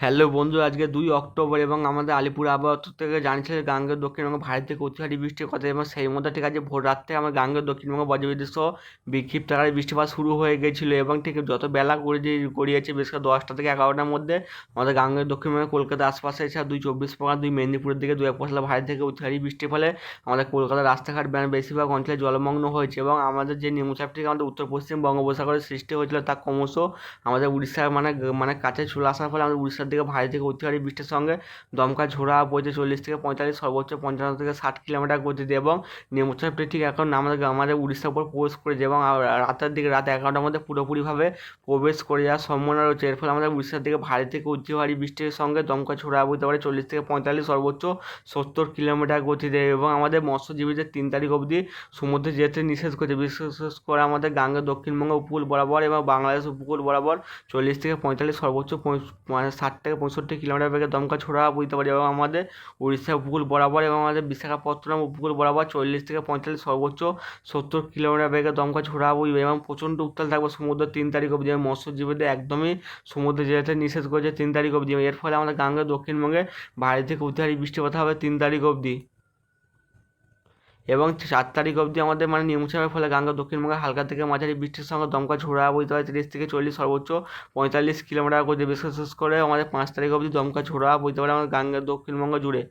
Hello বন্ধু, আজকে দুই অক্টোবর এবং আমাদের আলিপুর আবহাওয়া থেকে জানিয়েছে যে গাঙ্গেয় দক্ষিণবঙ্গ ভারত থেকে অতিহারী বৃষ্টির কথা এবং সেই মধ্যে ঠিক আছে, ভোর রাত থেকে আমার গাঙ্গেয় দক্ষিণবঙ্গ বজ্রবিদ্যুৎ সহ বিক্ষিপ্ত আকারে বৃষ্টিপাত শুরু হয়ে গেছিল এবং ঠিক যত বেলা করে যে গড়িয়েছে বিশেষ করে দশটা থেকে এগারোটার মধ্যে আমাদের গাঙ্গেয় দক্ষিণবঙ্গে কলকাতা আশপাশে এছাড়া দুই চব্বিশ পরগনা, দুই মেদিনীপুরের দিকে, দুই এক পশলা ভারত থেকে অতিহারী বৃষ্টির ফলে আমাদের কলকাতার রাস্তাঘাট বেশিরভাগ অঞ্চলে জলমগ্ন হয়েছে এবং আমাদের যে নিম্নচাপটি আমাদের উত্তর পশ্চিম বঙ্গোপসাগরের সৃষ্টি হয়েছিল তা ক্রমশ আমাদের উড়িষ্যার মানে মানে কাছে চলে আসার ফলে আমাদের উড়িষ্যার দিকে ভারী থেকে অতিহারী বৃষ্টির সঙ্গে দমকা ঝোড়া বইছে চল্লিশ থেকে পঁয়তাল্লিশ, সর্বোচ্চ পঞ্চান্ন থেকে ষাট কিলোমিটার গতি দিয়ে এবং নিম্নচাপটি ঠিক এখন আমাদের আমাদের উড়িষ্যার উপর প্রবেশ করেছে এবং রাতের দিকে রাত এগারোটার মধ্যে পুরোপুরিভাবে প্রবেশ করে যাওয়ার সম্ভাবনা রয়েছে। এর ফলে আমাদের উড়িষ্যার দিকে ভারী থেকে অতি ভারী বৃষ্টির সঙ্গে দমকা ছোড়া বইতে পারে চল্লিশ থেকে পঁয়তাল্লিশ, সর্বোচ্চ সত্তর কিলোমিটার গতিতে এবং আমাদের মৎস্যজীবীদের তিন তারিখ অবধি সমুদ্রে যেতে নিষেধ করেছে। বিশেষ করে আমাদের গাঙ্গেয়, দক্ষিণবঙ্গ উপকূল বরাবর এবং বাংলাদেশ উপকূল বরাবর চল্লিশ থেকে পঁয়তাল্লিশ, সর্বোচ্চ ষাট থেকে পঁয়ষট্টি কিলোমিটার বেগে দমকা ছোড়া বুঝতে পারি এবং আমাদের উড়িষ্যা উপকূল বরাবর এবং আমাদের বিশাখাপত্তনম উপকূল বরাবর চল্লিশ থেকে পঁয়তাল্লিশ সর্বোচ্চ সত্তর কিলোমিটার বেগে দমকা ছোড়া বইবে এবং প্রচণ্ড উত্তাল থাকবে সমুদ্র তিন তারিখ অবধি মৎস্যজীবীদের একদমই সমুদ্রে যেতে নিষেধ করেছে তিন তারিখ অবধি এর ফলে আমাদের গাঙ্গেয় দক্ষিণবঙ্গে ভারী থেকে উদ্ধারী বৃষ্টিপাত হবে তিন তারিখ অবধি। এবং চার তারিখ অবধি আমাদের মানে নিম্নচাপের ফলে গাঙ্গা দক্ষিণবঙ্গে হালকা থেকে মাঝারি বৃষ্টির সঙ্গে দমকা ঝোড়া বইতে হয়। তিরিশ থেকে চল্লিশ সর্বোচ্চ পঁয়তাল্লিশ কিলোমিটার গতি বিশেষ করে আমাদের পাঁচ তারিখ অবধি দমকা ঝোড়া বইতে পারে আমাদের গাঙ্গা দক্ষিণবঙ্গ জুড়ে।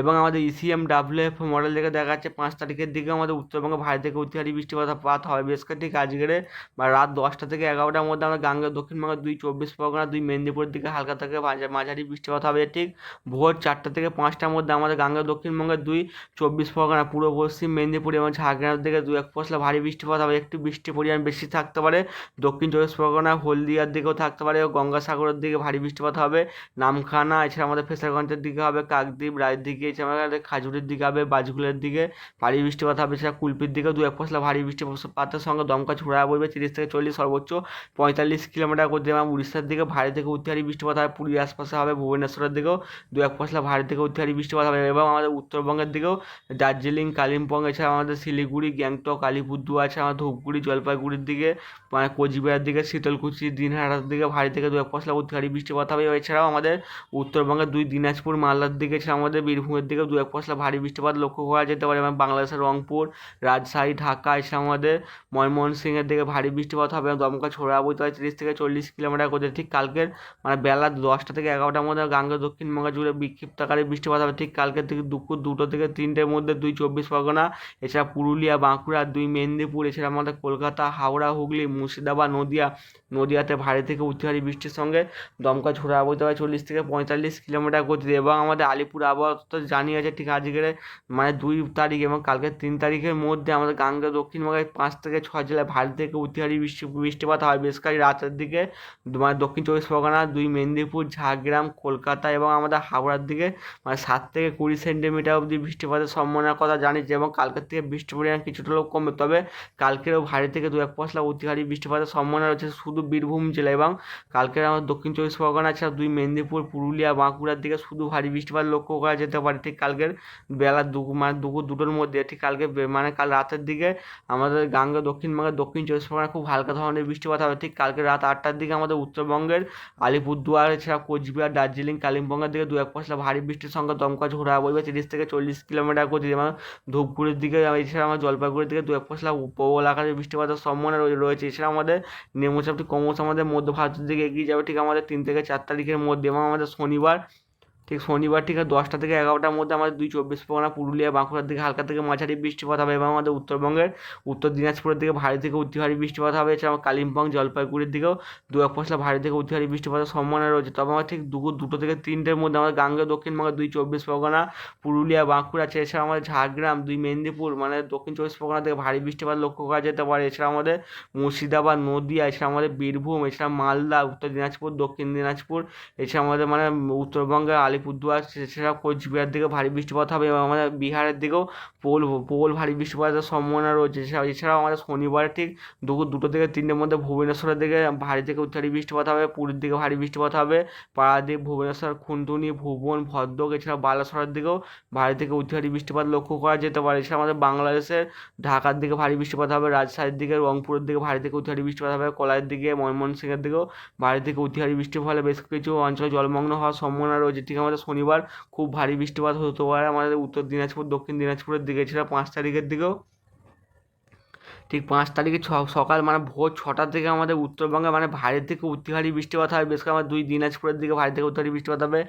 এবং আমাদের E ইসিএম ডাব্লিউএফ মডেল থেকে দেখা যাচ্ছে পাঁচ তারিখের দিকে আমাদের উত্তরবঙ্গে ভারী থেকে অতিহারী বৃষ্টিপাত পাত হবে। বেশ করে ঠিক বা রাত দশটা থেকে এগারোটার মধ্যে আমরা গাঙ্গেয় দক্ষিণবঙ্গের দুই চব্বিশ পরগনা দুই মেদিনীপুরের দিকে হালকা থেকে মাঝারি বৃষ্টিপাত হবে। ঠিক ভোর চারটা থেকে পাঁচটার মধ্যে আমাদের গাঙ্গেয় দক্ষিণবঙ্গের দুই চব্বিশ পরগনা, পূর্ব, পশ্চিম মেদিনীপুর এবং ঝাড়গ্রামের দিকে দু এক পশলা ভারী বৃষ্টিপাত হবে। একটু বৃষ্টির পরিমাণ বেশি থাকতে পারে। দক্ষিণ চব্বিশ পরগনা, হলদিয়ার দিকেও থাকতে পারে গঙ্গাসাগরের দিকে ভারী বৃষ্টিপাত হবে। নামখানা, এছাড়া আমাদের ফেসারগঞ্জের দিকে হবে কাকদ্বীপ রায়ের দিকে এছাড়া আমাদের খাজুরের দিকে হবে বাজগুলের দিকে, ভারী বৃষ্টিপাত হবে এছাড়া কুলপির দিকে দু এক পশলা ভারী বৃষ্টিপাতের সঙ্গে দমকা ছুড়া বইবে, তিরিশ থেকে চল্লিশ সর্বোচ্চ পঁয়তাল্লিশ কিলোমিটার করতে এবং উড়িষ্যার দিকে ভারী থেকে উত্তারি বৃষ্টিপাত হবে পুরীর আশপাশে হবে, ভুবনেশ্বরের দিকেও দু এক পশলা ভারী থেকে উত্তারি বৃষ্টিপাত হবে এবং আমাদের উত্তরবঙ্গের দিকেও দার্জিলিং, কালিম্পং, এছাড়া আমাদের শিলিগুড়ি, গ্যাংটক, আলিপুরদুয়ার, আছে আমাদের ধূপগুড়ি, জলপাইগুড়ির দিকে মানে কোচবিহার দিকে, শীতলকুচি, দিনহাটার দিকে ভারী থেকে দু এক পশলা উত্তারি বৃষ্টিপাত হবে। এছাড়াও আমাদের উত্তরবঙ্গের দুই দিনাজপুর, মালদার দিকে আমাদের বীরভূমের দিকে দু এক পশলা ভারী বৃষ্টিপাত লক্ষ্য করা যেতে পারে। এবং বাংলাদেশের রংপুর, রাজশাহী, ঢাকা আমাদের ময়মনসিংহের দিকে ভারী বৃষ্টিপাত হবে। এবং দমকা ছোড়া বইতে হয় তিরিশ থেকে চল্লিশ কিলোমিটার করতে ঠিক কালকের মানে বেলা দশটা থেকে এগারোটার মধ্যে গাঙ্গেয় দক্ষিণবঙ্গ জুড়ে বিক্ষিপ্ত আকারে বৃষ্টিপাত হবে। ঠিক কালকের থেকে দুপুর দুটো থেকে তিনটের মধ্যে দুই চব্বিশ পরগনা, এছাড়া পুরুলিয়া, বাঁকুড়া, দুই মেদিনীপুর, এছাড়া আমাদের কলকাতা, হাওড়া, হুগলি, মুর্শিদাবাদ, নদিয়া। নদিয়াতে ভারী থেকে অতিহারী বৃষ্টির সঙ্গে দমকা ছোড়া বইতে হয় চল্লিশ থেকে পঁয়তাল্লিশ কিলোমিটার গতিতে এবং আমাদের আলিপুর আবহাওয়া তো জানিয়েছে ঠিক আজকের মানে দুই তারিখ এবং কালকে তিন তারিখের মধ্যে আমাদের গাঙ্গেয় দক্ষিণবঙ্গের পাঁচ থেকে ছয় জেলায় ভারী থেকে অতিহারী বৃষ্টি, বৃষ্টিপাত হয় বেশ করে রাতের দিকে মানে দক্ষিণ চব্বিশ পরগনা, দুই মেদিনীপুর, ঝাড়গ্রাম, কলকাতা এবং আমাদের হাওড়ার দিকে মানে সাত থেকে কুড়ি সেন্টিমিটার অবধি বৃষ্টিপাতের সম্ভাবনার কথা জানিয়েছে এবং কালকের থেকে বৃষ্টির পরিমাণ কিছুটা হলেও কমবে। তবে কালকেরও ভারী থেকে দু এক পশলা অতিহারী বৃষ্টিপাতের সম্ভাবনা রয়েছে শুধু বীরভূম জেলা এবং কালকের আমাদের দক্ষিণ চব্বিশ পরগনা ছাড়া দুই মেদিনীপুর, পুরুলিয়া, বাঁকুড়ার দিকে শুধু ভারী বৃষ্টিপাত লক্ষ্য করা যেতে পারে ঠিক কালকের বেলা দু মানে দুপুর দুটোর মধ্যে ঠিক কালকে মানে কাল রাতের দিকে আমাদের গাঙ্গেয় দক্ষিণবঙ্গের দক্ষিণ চব্বিশ পরগনা খুব হালকা ধরনের বৃষ্টিপাত হবে। ঠিক কালকে রাত আটটার দিকে আমাদের উত্তরবঙ্গের আলিপুরদুয়ার, এছাড়া কোচবিহার, দার্জিলিং, কালিম্পংয়ের দিকে দু এক পশলা ভারী বৃষ্টির সঙ্গে দমকা ঝোড়া বইবে তিরিশ থেকে চল্লিশ কিলোমিটার গতি এবং ধূপগুড়ির দিকে এছাড়া আমার জলপাইগুড়ির দিকে দু এক পশলা প্রবল আকারে বৃষ্টিপাতের সম্ভাবনা রয়ে- রয়েছে। এছাড়া আমাদের নিম্নচাপটি ক্রমশ আমাদের মধ্য ভারতের দিকে এগিয়ে যাবে ঠিক আমাদের তিন থেকে চার তারিখের মধ্যে এবং আমাদের শনিবার ঠিক শনিবার ঠিক দশটা থেকে এগারোটার মধ্যে আমাদের দুই চব্বিশ পরগনা, পুরুলিয়া, বাঁকুড়ার দিকে হালকা থেকে মাঝারি বৃষ্টিপাত হবে এবং আমাদের উত্তরবঙ্গের উত্তর দিনাজপুরের দিকে ভারী থেকে অতি ভারী বৃষ্টিপাত হবে এছাড়া কালিম্পং, জলপাইগুড়ির দিকেও দু এক পশলা ভারী থেকে অতি ভারী বৃষ্টিপাতের সম্ভাবনা রয়েছে। তবে আমার ঠিক দুপুর দুটো থেকে তিনটের মধ্যে আমাদের গাঙ্গে দক্ষিণবঙ্গের দুই চব্বিশ পরগনা, পুরুলিয়া, বাঁকুড়া, আছে এছাড়া আমাদের ঝাড়গ্রাম, দুই মেদিনীপুর মানে দক্ষিণ চব্বিশ পরগনা থেকে ভারী বৃষ্টিপাত লক্ষ্য করা যেতে পারে। এছাড়া আমাদের মুর্শিদাবাদ, নদিয়া এছাড়া আমাদের বীরভূম এছাড়া মালদা, উত্তর দিনাজপুর, দক্ষিণ দিনাজপুর এছাড়া আমাদের মানে উত্তরবঙ্গের আলিপুরদুয়ার এছাড়াও কোচবিহার দিকে ভারী বৃষ্টিপাত হবে এবং আমাদের বিহারের দিকেও প্রবল প্রবল ভারী বৃষ্টিপাতের সম্ভাবনা রয়েছে। এছাড়াও এছাড়াও আমাদের শনিবার ঠিক দুপুর দুটো থেকে তিনটের মধ্যে ভুবনেশ্বরের দিকে ভারী থেকে ভারী বৃষ্টিপাত হবে, পুরীর দিকে ভারী বৃষ্টিপাত হবে, পারাদ্বীপ, ভুবনেশ্বর, খুনটুনি, ভুবন, ভদ্রক, এছাড়াও বালাসরের দিকেও ভারী থেকে ভারী বৃষ্টিপাত লক্ষ্য করা যেতে পারে। এছাড়া আমাদের বাংলাদেশের ঢাকার দিকে ভারী বৃষ্টিপাত হবে, রাজশাহীর দিকে, রংপুরের দিকে ভারী থেকে ভারী বৃষ্টিপাত হবে, কলাইয়ের দিকে, ময়মনসিংহের দিকেও ভারী থেকে ভারী বৃষ্টির ফলে বেশ কিছু অঞ্চলে জলমগ্ন হওয়ার সম্ভাবনা রয়েছে। ঠিক আমাদের শনিবার খুব ভারী বৃষ্টিপাত হতে পারে আমাদের উত্তর দিনাজপুর, দক্ষিণ দিনাজপুরের দিকে এছাড়া পাঁচ তারিখের দিকেও। ঠিক পাঁচ তারিখে ছ, সকাল মানে ভোর ছটার থেকে আমাদের উত্তরবঙ্গে মানে ভারী থেকে অতি ভারী বৃষ্টিপাত হবে। বেশ করে আমার দুই দিনাজপুরের দিকে ভারী থেকে অতি বৃষ্টিপাত হবে।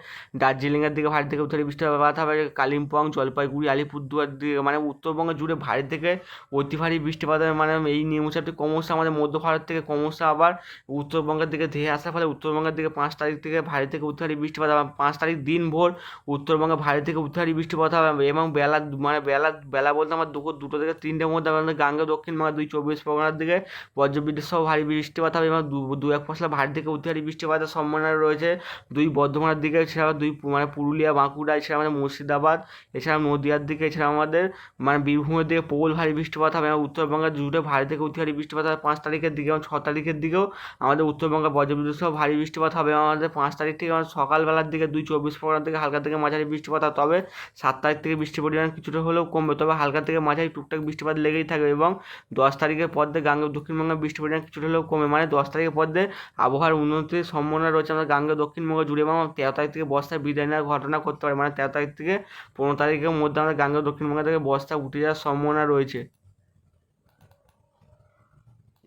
দার্জিলিংয়ের দিকে ভারী থেকে অতি ভারী বৃষ্টিপাত হবে। কালিম্পং, জলপাইগুড়ি, আলিপুরদুয়ার দিকে মানে উত্তরবঙ্গ জুড়ে ভারী থেকে অতি ভারী বৃষ্টিপাত হবে। মানে এই নিম্নচাপটি ক্রমশ আমাদের মধ্য ভারত থেকে ক্রমশ আবার উত্তরবঙ্গের দিকে ধেয়ে আসার ফলে উত্তরবঙ্গের দিকে পাঁচ তারিখ থেকে ভারী থেকে অতি বৃষ্টিপাত হবে। পাঁচ তারিখ দিন ভোর উত্তরবঙ্গে ভারী থেকে অতি বৃষ্টিপাত হবে। এবং বেলা মানে বেলা বেলা বলতে আমার দুপুর দুটো থেকে তিনটের মধ্যে আমাদের গাঙ্গে দক্ষিণবঙ্গ দুই চব্বিশ পরগনার দিকে, বজ্রবিদ্যুৎ সহ ভারী বৃষ্টিপাত হবে এবং দু এক ফসলা ভারী থেকে অতি ভারী বৃষ্টিপাতের সম্ভাবনা রয়েছে। দুই বর্ধমানের দিকে এছাড়া দুই মানে পুরুলিয়া, বাঁকুড়া, এছাড়া আমাদের মুর্শিদাবাদ, এছাড়া নদিয়ার দিকে, এছাড়া আমাদের মানে বীরভূমের দিকে প্রবল ভারী বৃষ্টিপাত হবে এবং উত্তরবঙ্গের জুড়ে ভারী থেকে অতি ভারী বৃষ্টিপাত হবে পাঁচ তারিখের দিকে এবং ছ তারিখের দিকেও আমাদের উত্তরবঙ্গে বজ্রবিদ্যুৎ সহ ভারী বৃষ্টিপাত হবে আমাদের পাঁচ তারিখ থেকে আমাদের সকালবেলার দিকে দুই চব্বিশ পরগনার দিকে হালকা থেকে মাঝারি বৃষ্টিপাত হবে। তবে সাত তারিখ থেকে বৃষ্টির পরিমাণ কিছুটা হলেও কমবে, তবে হালকা থেকে মাঝারি টুকটাক বৃষ্টিপাত লেগেই থাকবে এবং দশ তারিখের পর দিয়ে গাঙ্গে, দক্ষিণবঙ্গে বৃষ্টি পরিমাণ কিছুটা হলেও কমে। মানে দশ তারিখের পর দিয়ে আবহাওয়ার উন্নতির সম্ভাবনা রয়েছে। আমাদের গাঙ্গে, দক্ষিণবঙ্গ জুড়ে এবং তেরো তারিখ থেকে বস্তায় বিদায় নেওয়ার ঘটনা করতে পারে। মানে তেরো তারিখ থেকে পনেরো তারিখের মধ্যে আমাদের গাঙ্গে, দক্ষিণবঙ্গ থেকে বস্তা উঠে যাওয়ার সম্ভাবনা রয়েছে।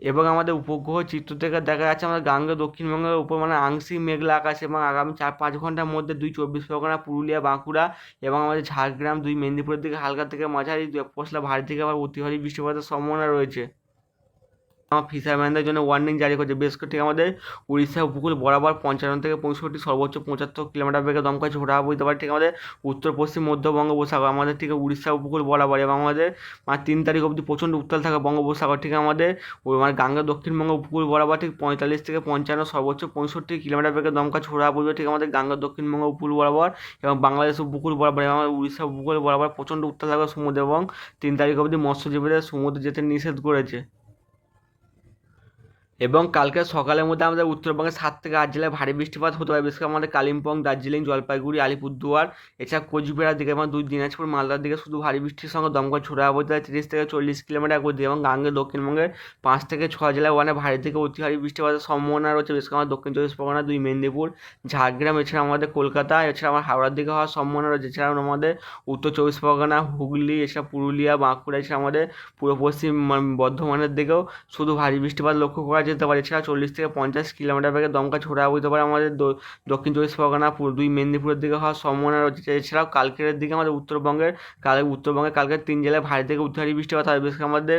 এবং আমাদের উপগ্রহ চিত্র থেকে দেখা যাচ্ছে আমাদের গাঙ্গে দক্ষিণবঙ্গের উপর মানে আংশিক মেঘলা আকাশ এবং আগামী চার পাঁচ ঘণ্টার মধ্যে দুই চব্বিশ পরগনা, পুরুলিয়া, বাঁকুড়া এবং আমাদের ঝাড়গ্রাম দুই মেদিনীপুরের দিকে হালকা থেকে মাঝারি, পশলা ভারী থেকে আবার অতি ভারী বৃষ্টিপাতের সম্ভাবনা রয়েছে। ফিশারম্যানদের জন্য ওয়ার্নিং জারি করেছে। বেশ করে ঠিক আমাদের উড়িষ্যা উপকূল বরাবর পঞ্চান্ন থেকে পঁয়ষট্টি সর্বোচ্চ পঁচাত্তর কিলোমিটার বেগে দমকা ঝোড়া বইতে পারে ঠিক আমাদের উত্তর, পশ্চিম, মধ্য বঙ্গোপসাগর। আমাদের ঠিক উড়িষ্যা উপকূল বরাবর এবং আমাদের মানে তিন তারিখ অবধি প্রচণ্ড উত্তাল থাকে বঙ্গোপসাগর। ঠিক আমাদের মানে গাঙ্গা দক্ষিণবঙ্গ উপকূল বরাবর ঠিক পঁয়তাল্লিশ থেকে পঞ্চান্ন সর্বোচ্চ পঁয়ষট্টি কিলোমিটার বেগে দমকা ছোড়া বইবে ঠিক আমাদের গাঙ্গা দক্ষিণবঙ্গ উপকূল বরাবর এবং বাংলাদেশ উপকূল বরাবর এবং আমাদের উড়িষ্যা উপকূল বরাবর প্রচণ্ড উত্তাল থাকবে সমুদ্র এবং তিন তারিখ অবধি মৎস্যজীবীদের সমুদ্রে যেতে নিষেধ করেছে। এবং কালকে সকালের মধ্যে আমাদের উত্তরবঙ্গের সাত থেকে আট জেলায় ভারী বৃষ্টিপাত হতে পারে। বিশেষ করে আমাদের কালিম্পং, দার্জিলিং, জলপাইগুড়ি, আলিপুরদুয়ার, এছাড়া কোচবিহার দিকে এবং দুই দিনাজপুর, মালদার দিকে শুধু ভারী বৃষ্টির সঙ্গে দমকা ছোড়া বলতে পারে তিরিশ থেকে চল্লিশ কিলোমিটার গতি এবং গাঙ্গে দক্ষিণবঙ্গের পাঁচ থেকে ছ জেলায় ওখানে ভারী থেকে অতি ভারী বৃষ্টিপাতের সম্ভাবনা রয়েছে। বিশেষ করে আমাদের দক্ষিণ চব্বিশ পরগনা, দুই মেদিনীপুর, ঝাড়গ্রাম, এছাড়া আমাদের কলকাতা, এছাড়া আমার হাওড়ার দিকে হওয়ার সম্ভাবনা রয়েছে। এছাড়াও আমাদের উত্তর চব্বিশ পরগনা, হুগলি, এছাড়া পুরুলিয়া, বাঁকুড়া, এছাড়া আমাদের পূর্ব পশ্চিম মানে বর্ধমানের দিকেও শুধু ভারী বৃষ্টিপাত লক্ষ্য করা যেতে পারে। এছাড়া চল্লিশ থেকে পঞ্চাশ কিলোমিটার বেগে দমকা ছোড়া হতে পারে আমাদের দক্ষিণ চব্বিশ পরগনা দুই মেদিনীপুরের দিকে হওয়ার সম্ভাবনা রয়েছে। এছাড়াও কালকের দিকে আমাদের উত্তরবঙ্গের কাল উত্তরবঙ্গের কালকের তিন জেলায় ভারী থেকে উত্তরী বৃষ্টিপাত হবে। বিশেষ করে আমাদের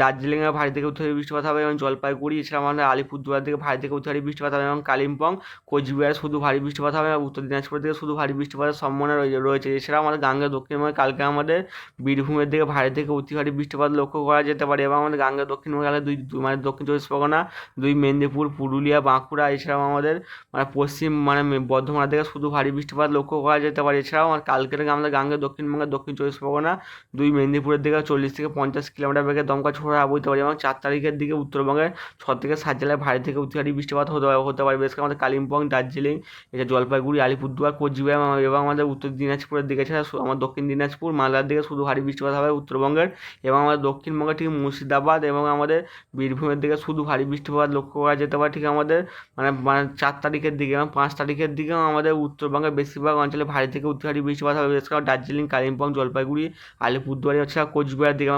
দার্জিলিংয়ে ভারী থেকে উত্তরী বৃষ্টিপাত হবে এবং জলপাইগুড়ি, এছাড়া আমাদের আলিপুরদুয়ার দিকে ভারী থেকে উত্তরী বৃষ্টিপাত হবে এবং কালিম্পং, কোচবিহারে শুধু ভারী বৃষ্টিপাত হবে এবং উত্তর দিনাজপুর দিকে শুধু ভারী বৃষ্টিপাতের সম্ভাবনা রয়েছে। এছাড়াও আমাদের গাঙ্গের দক্ষিণবঙ্গে কালকে আমাদের বীরভূমের দিকে ভারী থেকে অতি ভারী বৃষ্টিপাত লক্ষ্য করা যেতে পারে এবং আমাদের গাঙ্গের দক্ষিণবঙ্গে দুই মানে দক্ষিণ চব্বিশ পরগনা দুই মেদিনীপুর, পুরুলিয়া, বাঁকুড়া, এছাড়াও আমাদের মানে পশ্চিম মানে বর্ধমান থেকে শুধু ভারী বৃষ্টিপাত লক্ষ্য করা যেতে পারে। এছাড়াও আমার কালকের আমাদের গাঙ্গে, দক্ষিণবঙ্গের দক্ষিণ চব্বিশ পরগনা, দুই মেদিনীপুরের দিকে চল্লিশ থেকে পঞ্চাশ কিলোমিটার বেগে দমকা ছোড়া বইতে পারে এবং চার তারিখের দিকে উত্তরবঙ্গের ছ থেকে সাত জেলায় ভারী থেকে ভারী বৃষ্টিপাত হতে হতে পারে। বেশ করে আমাদের কালিম্পং, দার্জিলিং, এছাড়া জলপাইগুড়ি, আলিপুরদুয়ার, কোচবিহার এবং আমাদের উত্তর দিনাজপুরের দিকে, এছাড়া আমার দক্ষিণ দিনাজপুর, মালদার দিকে শুধু ভারী বৃষ্টিপাত হবে উত্তরবঙ্গের এবং আমাদের দক্ষিণবঙ্গে ঠিক মুর্শিদাবাদ এবং আমাদের বীরভূমের দিকে শুধু ভারী বৃষ্টিপাত লক্ষ্য করা যেতে পারে, ঠিক আমাদের মানে মানে চার তারিখের দিকে এবং পাঁচ তারিখের দিকেও আমাদের উত্তরবঙ্গের বেশিরভাগ অঞ্চলে ভারী থেকে অতি ভারী বৃষ্টিপাত হবে। বিশেষ করে দার্জিলিং, কালিম্পং, জলপাইগুড়ি, আলিপুরদুয়ার, এছাড়া কোচবিহার দিকে